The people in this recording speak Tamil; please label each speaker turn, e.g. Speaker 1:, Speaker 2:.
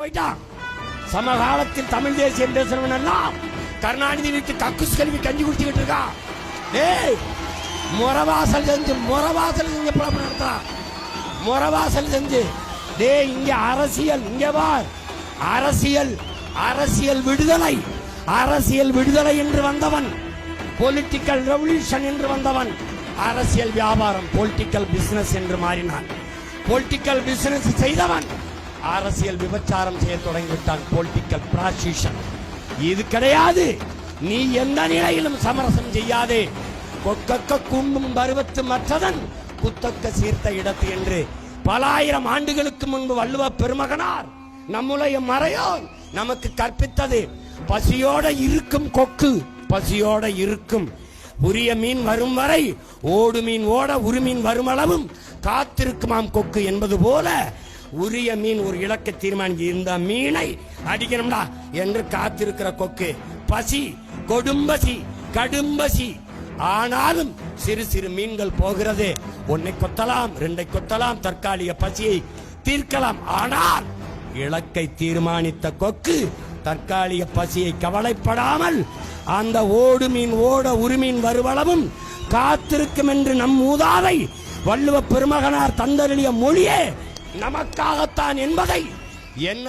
Speaker 1: போயிட்டான். சமகாலத்தில் தமிழ் தேசியம் பேசுறவன் எல்லாம் கருணாநிதி வீட்டு கக்குஸ் கல்வி கஞ்சி குடிச்சுக்கிட்டு இருக்கான் டேய் முறவாசல் செஞ்சு முறவாசல் செஞ்சு புலப்பு நடத்துறான் முறவாசல் செஞ்சு. டேய் இங்க அரசியல் இங்க பார். அரசியல் அரசியல் விடுதலை. அரசியல் விடுதலை என்று வந்தவன். பொலிட்டிக்கல் ரெவல்யூஷன் என்று வந்தவன். அரசியல் வியாபாரம் பொலிட்டிக்கல் பிசினஸ் என்று மாறினான். பொலிட்டிக்கல் பிசினஸ் செய்தவன். அரசியல் விபச்சாரம் செய்ய தொடங்கிவிட்டான் பொலிட்டிக்கல் பிராசிஷன் இது கிடையாது. நீ எந்த நிலையிலும் சமரசம் செய்யாதே. கொக்கக்க குண்டும் பருவத்து மற்றதன் குத்தக்க சீர்த்த இடத்து என்று பல ஆயிரம் ஆண்டுகளுக்கு முன்பு வள்ளுவ பெருமகனார் நம்முடைய மறையோர் நமக்கு கற்பித்தது. பசியோட இருக்கும் கொக்கு பசியோட இருக்கும். உரிய மீன் வரும் வரை ஓடு மீன் ஓட உரு மீன் வரும் அளவும் காத்திருக்குமாம் கொக்கு என்பது போல உரிய மீன் ஒரு இலக்கை தீர்மானிச்சு இந்த மீனை அடிக்கணும்டா என்று காத்திருக்கிற கொக்கு. பசி கொடும்பசி கடும்பசி. ஆனாலும் சிறு சிறு மீன்கள் போகிறது. ஒன்னை கொத்தலாம் ரெண்டை கொத்தலாம் தற்காலிக பசியை தீர்க்கலாம். ஆனால் இலக்கை தீர்மானித்த கொக்கு தற்காலிக பசியை கவலைப்படாமல் அந்த ஓடு மீன் ஓட உருமீன் வருவளவும் காத்திருக்கும் என்று நம் மூதாதை வள்ளுவ பெருமகனார் தந்தருளிய மொழியே நமக்காகத்தான் என்பதை என்ன